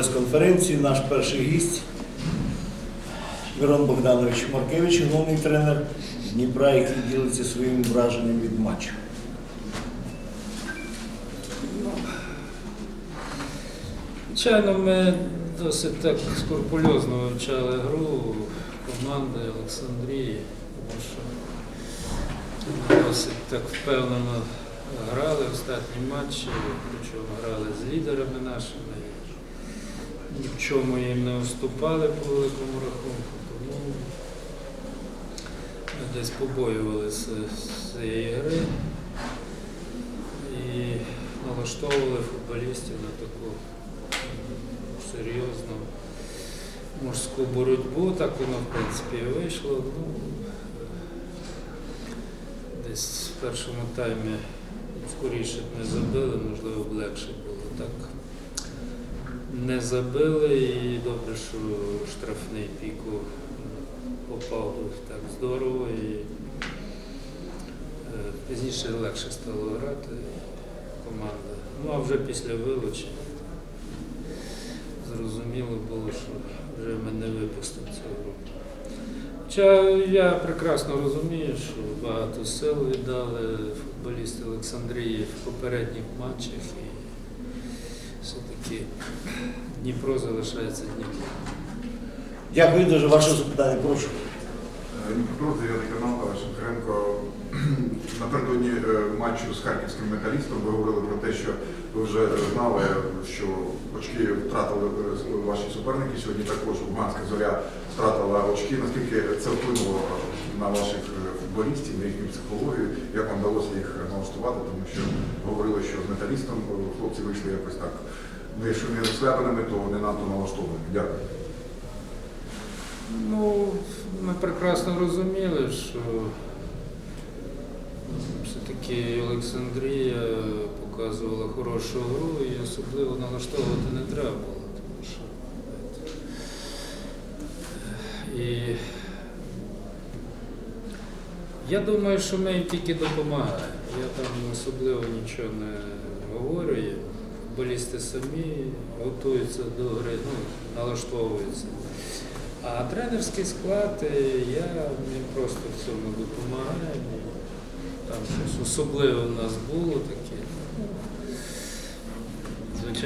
прес-конференції. Наш перший гість Мирон Богданович Маркевич, головний тренер Дніпра, який ділиться своїм враженням від матчу. Звичайно, ми досить так скрупульозно вивчали гру команди Олександрії, тому що досить так впевнено грали останні матчі, причому грали з лідерами нашими. Ні в чому їм не уступали по великому рахунку, тому ми десь побоювалися з цієї гри і налаштовували футболістів на таку серйозну мужську боротьбу. Так воно, в принципі, і вийшло. Ну, десь в першому таймі скоріше б не забили, можливо, б легше було. Так не забили і добре, що штрафний піку попав так здорово і е, пізніше легше стало грати команда. Ну а вже після вилучення зрозуміло було, що вже ми не випустимо цю гру. Хоча я прекрасно розумію, що багато сил віддали футболісти Олександрії в попередніх матчах все-таки Дніпро залишається Дніпро. Дякую дуже ваше запитання. Прошу. Дніпро, 9 канал, Шевченко. Напередодні е, матчу з харківським металістом ви говорили про те, що ви вже знали, що очки втратили е, ваші суперники. Сьогодні також Луганська зоря втратила очки. Наскільки це вплинуло на ваших е, футболістів, на їхню психологію? Як вам вдалося їх налаштувати? Тому що говорили, що з металістом е, хлопці вийшли якось так. Ну, якщо не розслабленими, то не надто налаштованими. Дякую. Ну, ми прекрасно розуміли, що все-таки Олександрія показувала хорошу гру і особливо налаштовувати не треба було, тому що е, і я думаю, що ми їм тільки допомагаємо. Я там особливо нічого не говорю. Футболісти самі готуються до гри, ну, налаштовуються. А тренерський склад, е, я їм просто в цьому допомагаю. Там щось особливе в нас було таке.